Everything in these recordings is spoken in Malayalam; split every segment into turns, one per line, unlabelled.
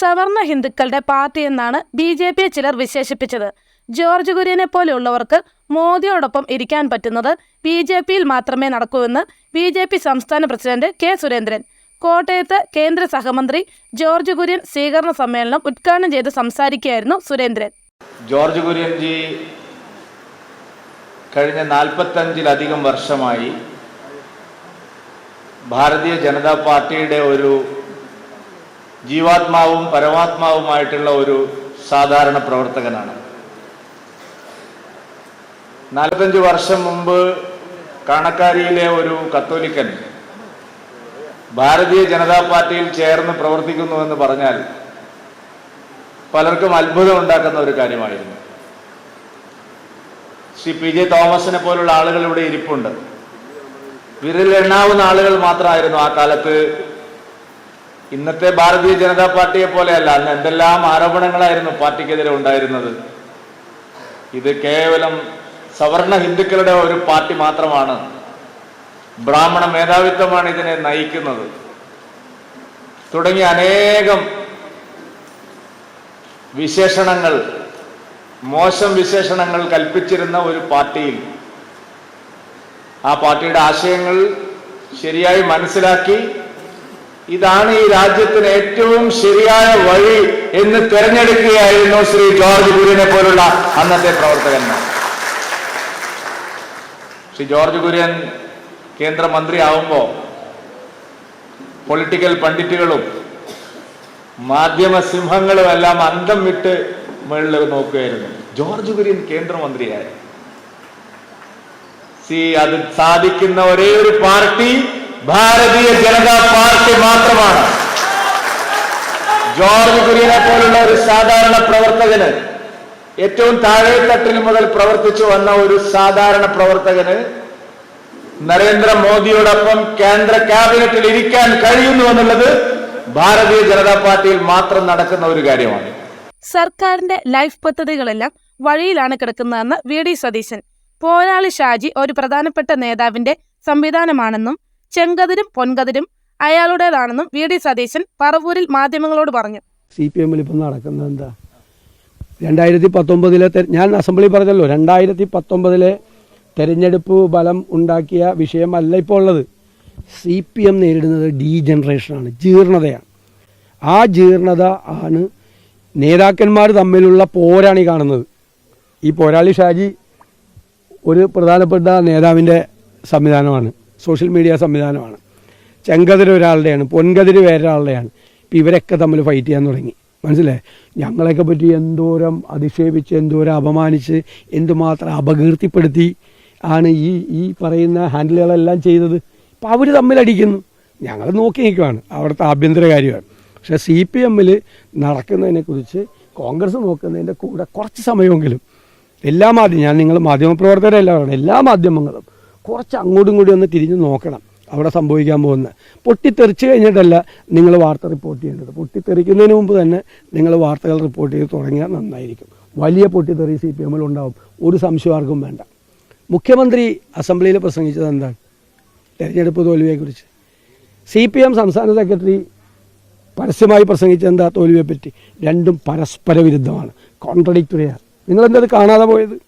സവർണ ഹിന്ദുക്കളുടെ പാർട്ടി എന്നാണ് ബി ജെ പിയെ ചിലർ വിശേഷിപ്പിച്ചത്. ജോർജ് കുര്യനെ പോലെയുള്ളവർക്ക് മോദിയോടൊപ്പം ഇരിക്കാൻ പറ്റുന്നത് ബി ജെ പിയിൽ മാത്രമേ നടക്കൂവെന്ന് ബി ജെ പി സംസ്ഥാന പ്രസിഡന്റ് കെ സുരേന്ദ്രൻ. കോട്ടയത്ത് കേന്ദ്ര സഹമന്ത്രി ജോർജ് കുര്യൻ സ്വീകരണ സമ്മേളനം ഉദ്ഘാടനം ചെയ്ത് സംസാരിക്കുകയായിരുന്നു സുരേന്ദ്രൻ.
ജോർജ് കുര്യൻജി കഴിഞ്ഞ നാൽപ്പത്തഞ്ചിലധികം വർഷമായി ഭാരതീയ ജനതാ പാർട്ടിയുടെ ഒരു ജീവാത്മാവും പരമാത്മാവുമായിട്ടുള്ള ഒരു സാധാരണ പ്രവർത്തകനാണ്. നാൽപ്പത്തഞ്ച് വർഷം മുമ്പ് കാണക്കാരിയിലെ ഒരു കത്തോലിക്കൻ ഭാരതീയ ജനതാ പാർട്ടിയിൽ ചേർന്ന് പ്രവർത്തിക്കുന്നുവെന്ന് പറഞ്ഞാൽ പലർക്കും അത്ഭുതം ഉണ്ടാക്കുന്ന ഒരു കാര്യമായിരുന്നു. ശ്രീ പി ജെ തോമസിനെ പോലുള്ള ആളുകൾ ഇവിടെ ഇരിപ്പുണ്ട്. വിരലെണ്ണാവുന്ന ആളുകൾ മാത്രമായിരുന്നു ആ കാലത്ത് ഇന്നത്തെ ഭാരതീയ ജനതാ പാർട്ടിയെ പോലെയല്ല അന്ന് എന്തെല്ലാം ആരോപണങ്ങളായിരുന്നു പാർട്ടിക്കെതിരെ ഉണ്ടായിരുന്നത്. ഇത് കേവലം സവർണ ഹിന്ദുക്കളുടെ ഒരു പാർട്ടി മാത്രമാണ്. ബ്രാഹ്മണ മേധാവിത്വമാണ് ഇതിനെ നയിക്കുന്നത്. തുടങ്ങി അനേകം വിശേഷണങ്ങൾ മോശം വിശേഷണങ്ങൾ കൽപ്പിച്ചിരുന്ന ഒരു പാർട്ടിയിൽ ആ പാർട്ടിയുടെ ആശയങ്ങൾ ശരിയായി മനസ്സിലാക്കി ഇതാണ് ഈ രാജ്യത്തിന് ഏറ്റവും ശരിയായ വഴി എന്ന് തിരഞ്ഞെടുക്കുകയായിരുന്നു ശ്രീ ജോർജ് കുര്യനെ പോലുള്ള അന്നത്തെ പ്രവർത്തകന്മാർ. ശ്രീ ജോർജ് കുര്യൻ കേന്ദ്രമന്ത്രിയാവുമ്പോൾ പൊളിറ്റിക്കൽ പണ്ഡിറ്റുകളും മാധ്യമ സിംഹങ്ങളും എല്ലാം അന്തം വിട്ട് മുകളിൽ നോക്കുകയായിരുന്നു. ജോർജ് കുര്യൻ കേന്ദ്രമന്ത്രിയായി സി അത് സാധിക്കുന്ന ഒരേ ഒരു party Bharatiya Janata party George കുര്യനെ പോലുള്ള ഒരു സാധാരണ പ്രവർത്തകന് ഏറ്റവും താഴെത്തട്ടിൽ മുതൽ പ്രവർത്തിച്ചു വന്ന ഒരു സാധാരണ പ്രവർത്തകന് നരേന്ദ്രമോദിയോടൊപ്പം കേന്ദ്ര ക്യാബിനറ്റിൽ ഇരിക്കാൻ കഴിയുന്നു എന്നുള്ളത് ഭാരതീയ ജനതാ പാർട്ടിയിൽ മാത്രം നടക്കുന്ന ഒരു കാര്യമാണ്.
സർക്കാരിന്റെ ലൈഫ് പദ്ധതികളെല്ലാം വഴിയിലാണ് കിടക്കുന്നതെന്ന് വി ഡി സതീശൻ. പോരാളി ഷാജി ഒരു പ്രധാനപ്പെട്ട നേതാവിന്റെ സംവിധാനമാണെന്നും ചെങ്കതിരും പൊൻകതിരും അയാളുടേതാണെന്നും വി ഡി സതീശൻ പറവൂരിൽ മാധ്യമങ്ങളോട് പറഞ്ഞു.
സി പി എമ്മിൽ ഇപ്പം നടക്കുന്നത് എന്താ രണ്ടായിരത്തി പത്തൊമ്പതിലെ ഞാൻ അസംബ്ലി പറഞ്ഞല്ലോ രണ്ടായിരത്തി പത്തൊമ്പതിലെ തെരഞ്ഞെടുപ്പ് ബലം ഉണ്ടാക്കിയ വിഷയമല്ല ഇപ്പോൾ ഉള്ളത് സി പി എം നേരിടുന്നത് ഡീജനറേഷനാണ് ജീർണതയാണ്. ആ ജീർണത ആണ് നേതാക്കന്മാർ തമ്മിലുള്ള പോരാണ് ഈ കാണുന്നത്. ഈ പോരാളി ഷാജി ഒരു പ്രധാനപ്പെട്ട നേതാവിന്റെ സംവിധാനമാണ് സോഷ്യൽ മീഡിയ സംവിധാനമാണ്. ചെങ്കതിര് ഒരാളുടെയാണ് പൊൻകതിര് വേറൊരാളുടെയാണ്. ഇപ്പം ഇവരൊക്കെ തമ്മിൽ ഫൈറ്റ് ചെയ്യാൻ തുടങ്ങി. മനസ്സിലായി? ഞങ്ങളെയൊക്കെ പറ്റി എന്തോരം അധിക്ഷേപിച്ച് എന്തോരം അപമാനിച്ച് എന്തുമാത്രം അപകീർത്തിപ്പെടുത്തി ആണ് ഈ ഈ പറയുന്ന ഹാൻഡിലുകളെല്ലാം ചെയ്തത്. അപ്പോൾ അവർ തമ്മിലടിക്കുന്നു. ഞങ്ങൾ നോക്കി നിൽക്കുവാണ്. അവിടുത്തെ ആഭ്യന്തര കാര്യമാണ്. പക്ഷേ സി പി എമ്മിൽ നടക്കുന്നതിനെക്കുറിച്ച് കോൺഗ്രസ് നോക്കുന്നതിന്റെ കൂടെ കുറച്ച് സമയമെങ്കിലും എല്ലാ മാധ്യമം ഞാൻ നിങ്ങൾ മാധ്യമപ്രവർത്തകരല്ല പറയണം എല്ലാ മാധ്യമങ്ങളും കുറച്ച് അങ്ങോട്ടും കൂടി ഒന്ന് തിരിഞ്ഞ് നോക്കണം. അവിടെ സംഭവിക്കാൻ പോകുന്നത്. പൊട്ടിത്തെറിച്ച് കഴിഞ്ഞിട്ടല്ല നിങ്ങൾ വാർത്ത റിപ്പോർട്ട് ചെയ്യേണ്ടത്. പൊട്ടിത്തെറിക്കുന്നതിന് മുമ്പ് തന്നെ നിങ്ങൾ വാർത്തകൾ റിപ്പോർട്ട് ചെയ്ത് തുടങ്ങിയാൽ നന്നായിരിക്കും. വലിയ പൊട്ടിത്തെറി സി പി എമ്മിൽ ഉണ്ടാവും. ഒരു സംശയം ആർക്കും വേണ്ട. മുഖ്യമന്ത്രി അസംബ്ലിയിൽ പ്രസംഗിച്ചത് എന്താണ്? തെരഞ്ഞെടുപ്പ് തോൽവിയെക്കുറിച്ച്. സി പി എം സംസ്ഥാന സെക്രട്ടറി പരസ്യമായി പ്രസംഗിച്ച എന്താ? തോൽവിയെ പറ്റി. രണ്ടും പരസ്പര വിരുദ്ധമാണ്. കോൺട്രഡിക്ടറിയാണ് നിങ്ങളെന്തത് കാണാതെ പോയത്?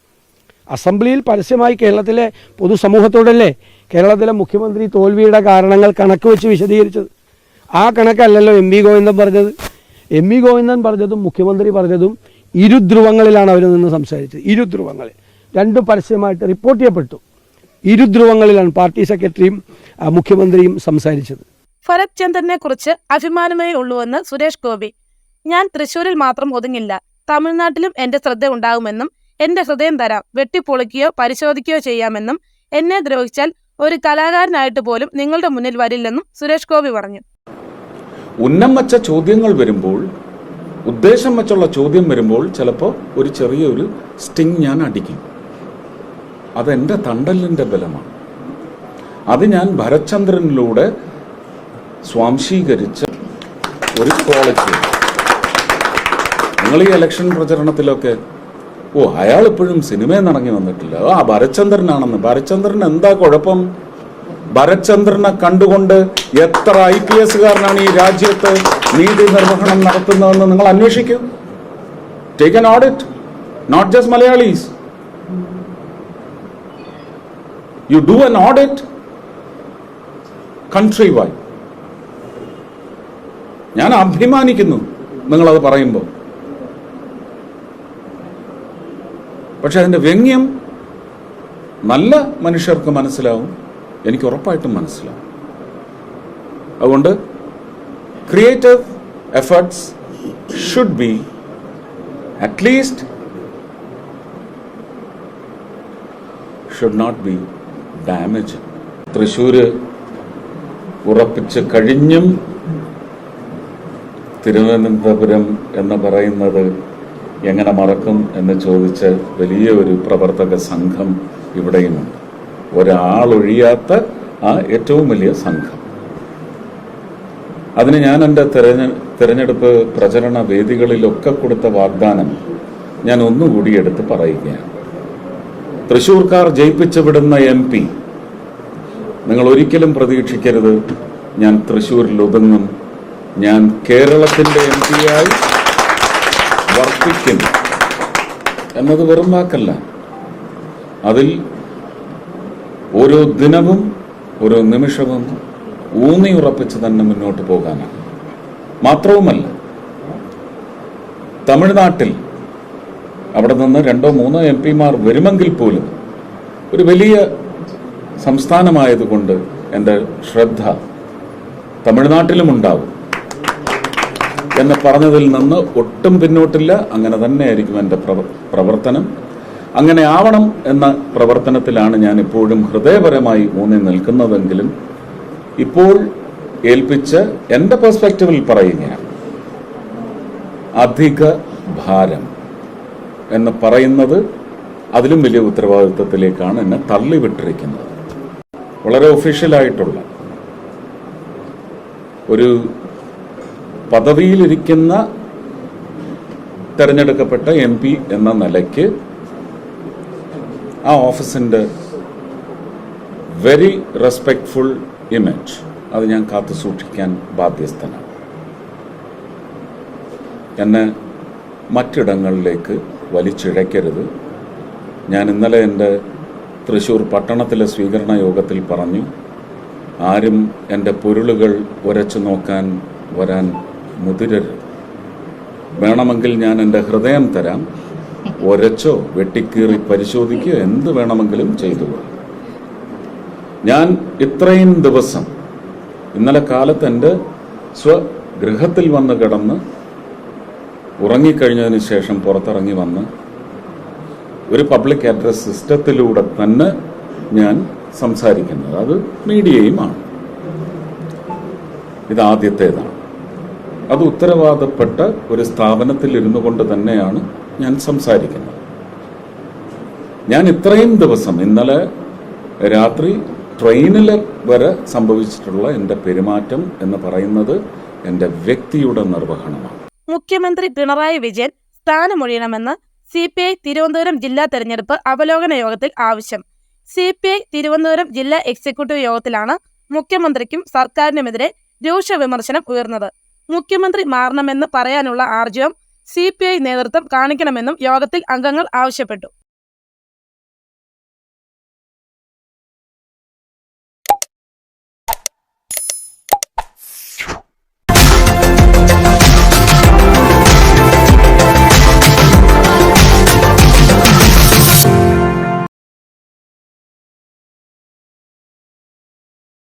അസംബ്ലിയിൽ പരസ്യമായി കേരളത്തിലെ പൊതുസമൂഹത്തോടല്ലേ കേരളത്തിലെ മുഖ്യമന്ത്രി തോൽവിയുടെ കാരണങ്ങൾ കണക്ക് വെച്ച് വിശദീകരിച്ചത്. ആ കണക്കല്ലല്ലോ എം വി ഗോവിന്ദൻ പറഞ്ഞത്. എം വി ഗോവിന്ദൻ പറഞ്ഞതും മുഖ്യമന്ത്രി പറഞ്ഞതും ഇരുധ്രുവങ്ങളിലാണ് അവർ നിന്ന് സംസാരിച്ചത്. ഇരുധ്രുവങ്ങളിൽ രണ്ടും പരസ്യമായിട്ട് റിപ്പോർട്ട് ചെയ്യപ്പെട്ടു. ഇരുധ്രുവങ്ങളിലാണ് പാർട്ടി സെക്രട്ടറിയും മുഖ്യമന്ത്രിയും സംസാരിച്ചത്.
ഭരത് ചന്ദ്രനെ കുറിച്ച് അഭിമാനമേ ഉള്ളൂവെന്ന് സുരേഷ് ഗോപി. ഞാൻ തൃശൂരിൽ മാത്രം ഒതുങ്ങില്ല. തമിഴ്നാട്ടിലും എന്റെ ശ്രദ്ധ ഉണ്ടാകുമെന്നും എന്റെ ഹൃദയം തരാം. വെട്ടിപ്പൊളിക്കുകയോ പരിശോധിക്കുകയോ ചെയ്യാമെന്നും എന്നെ ദ്രോഹിച്ചാൽ ഒരു കലാകാരനായിട്ട് പോലും നിങ്ങളുടെ മുന്നിൽ വരില്ലെന്നും സുരേഷ് ഗോപി പറഞ്ഞു.
ഉന്നം വച്ച ചോദ്യങ്ങൾ വരുമ്പോൾ ഉദ്ദേശം വെച്ചുള്ള ചോദ്യം വരുമ്പോൾ ചിലപ്പോൾ ഒരു ചെറിയൊരു സ്റ്റിങ് ഞാൻ അടിക്കും. അതെന്റെ തണ്ടലിന്റെ ബലമാണ്. അത് ഞാൻ ഭരചന്ദ്രനിലൂടെ സ്വാംശീകരിച്ച ഒരു ക്വാളിറ്റി നിങ്ങൾ ഈ ഇലക്ഷൻ പ്രചരണത്തിലൊക്കെ ഓ അയാൾ ഇപ്പോഴും സിനിമയിൽ ഇറങ്ങി വന്നിട്ടില്ല. ആ ഭരചന്ദ്രനാണെന്ന് ഭരചന്ദ്രൻ എന്താ കുഴപ്പം? ഭരചന്ദ്രനെ കണ്ടുകൊണ്ട് എത്ര ഐ പി എസുകാരനാണ് ഈ രാജ്യത്ത് നീതി നിർവഹണം നടത്തുന്നതെന്ന് നിങ്ങൾ അന്വേഷിക്കൂ. Take an audit not just Malayalees you do an audit country why ഞാൻ അഭിമാനിക്കുന്നു നിങ്ങളത് പറയുമ്പോൾ. പക്ഷെ അതിന്റെ വ്യംഗ്യം നല്ല മനുഷ്യർക്ക് മനസ്സിലാവും എനിക്ക് ഉറപ്പായിട്ടും മനസ്സിലാവും. അതുകൊണ്ട് creative efforts should be at least should not be damage Thrissur ഉറപ്പിച്ച് കഴിഞ്ഞും തിരുവനന്തപുരം എന്ന് പറയുന്നത് എങ്ങനെ മറക്കും എന്ന് ചോദിച്ച് വലിയ ഒരു പ്രവർത്തക സംഘം ഇവിടെയുമുണ്ട് ഒരാളൊഴിയാത്ത ആ ഏറ്റവും വലിയ സംഘം. അതിന് ഞാൻ എന്റെ തെരഞ്ഞ തെരഞ്ഞെടുപ്പ് പ്രചരണ വേദികളിലൊക്കെ കൊടുത്ത വാഗ്ദാനം ഞാൻ ഒന്നുകൂടി എടുത്ത് പറയുകയാണ്. തൃശൂർക്കാർ ജയിപ്പിച്ചു വിടുന്ന എം പി നിങ്ങൾ ഒരിക്കലും പ്രതീക്ഷിക്കരുത്. ഞാൻ തൃശ്ശൂരിൽ ഒതുങ്ങും. ഞാൻ കേരളത്തിന്റെ എം പിയായി വർത്തിക്കും. എന്നത് വെറും വാക്കല്ല. അതിൽ ഓരോ ദിനവും ഓരോ നിമിഷവും ഊന്നി ഉറപ്പിച്ച് തന്നെ മുന്നോട്ട് പോകാനാണ്. മാത്രവുമല്ല തമിഴ്നാട്ടിൽ അവിടെ നിന്ന് രണ്ടോ മൂന്നോ എം പിമാർ വരുമെങ്കിൽ പോലും ഒരു വലിയ സംസ്ഥാനമായതുകൊണ്ട് എന്റെ ശ്രദ്ധ തമിഴ്നാട്ടിലും ഉണ്ടാവും എന്ന് പറഞ്ഞതിൽ നിന്ന് ഒട്ടും പിന്നോട്ടില്ല. അങ്ങനെ തന്നെയായിരിക്കും എന്റെ പ്രവ- പ്രവർത്തനം. അങ്ങനെ ആവണം എന്ന പ്രവർത്തനത്തിലാണ് ഞാൻ ഇപ്പോഴും ഹൃദയപരമായി ഊന്നി നിൽക്കുന്നതെങ്കിലും ഇപ്പോൾ ഏൽപ്പിച്ച് എന്റെ പെർസ്പെക്റ്റീവിൽ പറയുകയാണ്. അധിക ഭാരം എന്ന് പറയുന്നത് അതിലും വലിയ ഉത്തരവാദിത്വത്തിലേക്കാണ് എന്നെ തള്ളിവിട്ടിരിക്കുന്നത്. വളരെ ഒഫീഷ്യലായിട്ടുള്ള ഒരു പദവിയിലിരിക്കുന്ന തെരഞ്ഞെടുക്കപ്പെട്ട എം പി എന്ന നിലയ്ക്ക് ആ ഓഫീസിന്റെ വെരി റെസ്പെക്ട്ഫുൾ ഇമേജ് അത് ഞാൻ കാത്തു സൂക്ഷിക്കാൻ ബാധ്യസ്ഥനാണ്. എന്നെ മറ്റിടങ്ങളിലേക്ക് വലിച്ചിഴക്കരുത് ഞാൻ ഇന്നലെ എന്റെ തൃശ്ശൂർ പട്ടണത്തിലെ സ്വീകരണ യോഗത്തിൽ പറഞ്ഞു ആരും എന്റെ പൊരുളുകൾ ഉരച്ചു നോക്കാൻ വരാൻ മുതിരരുത് വേണമെങ്കിൽ ഞാൻ എന്റെ ഹൃദയം തരാം. ഒരച്ചോ വെട്ടിക്കീറി പരിശോധിക്കുകയോ എന്ത് വേണമെങ്കിലും ചെയ്തു ഞാൻ ഇത്രയും ദിവസം ഇന്നലെ കാലത്ത് എന്റെ സ്വഗൃഹത്തിൽ വന്ന് കിടന്ന് ഉറങ്ങിക്കഴിഞ്ഞതിന് ശേഷം പുറത്തിറങ്ങി വന്ന് ഒരു പബ്ലിക് അഡ്രസ് സിസ്റ്റത്തിലൂടെ തന്നെ ഞാൻ സംസാരിക്കുന്നത്. അത് മീഡിയയുമാണ് ഇതാദ്യത്തേതാണ്. അത് ഉത്തരവാദപ്പെട്ട ഒരു സ്ഥാപനത്തിൽ ഇരുന്നു കൊണ്ട് തന്നെയാണ് ഞാൻ സംസാരിക്കുന്നത്. ഞാൻ ഇത്രയും ദിവസം ഇന്നലെ രാത്രി ട്രെയിനിൽ വരെ സംഭവിച്ചിട്ടുള്ള എന്റെ പെരുമാറ്റം എന്ന് പറയുന്നത് എന്റെ വ്യക്തിയുടെ നിർവഹണമാണ്.
മുഖ്യമന്ത്രി പിണറായി വിജയൻ സ്ഥാനമൊഴിയണമെന്ന് സി പി ഐ തിരുവനന്തപുരം ജില്ലാ തെരഞ്ഞെടുപ്പ് അവലോകന യോഗത്തിൽ ആവശ്യം. സി പി ഐ തിരുവനന്തപുരം ജില്ലാ എക്സിക്യൂട്ടീവ് യോഗത്തിലാണ് മുഖ്യമന്ത്രിക്കും സർക്കാരിനുമെതിരെ രൂക്ഷ വിമർശനം ഉയർന്നത്. മുഖ്യമന്ത്രി മാറണമെന്ന് പറയാനുള്ള ആർജവം സി നേതൃത്വം കാണിക്കണമെന്നും യോഗത്തിൽ അംഗങ്ങൾ ആവശ്യപ്പെട്ടു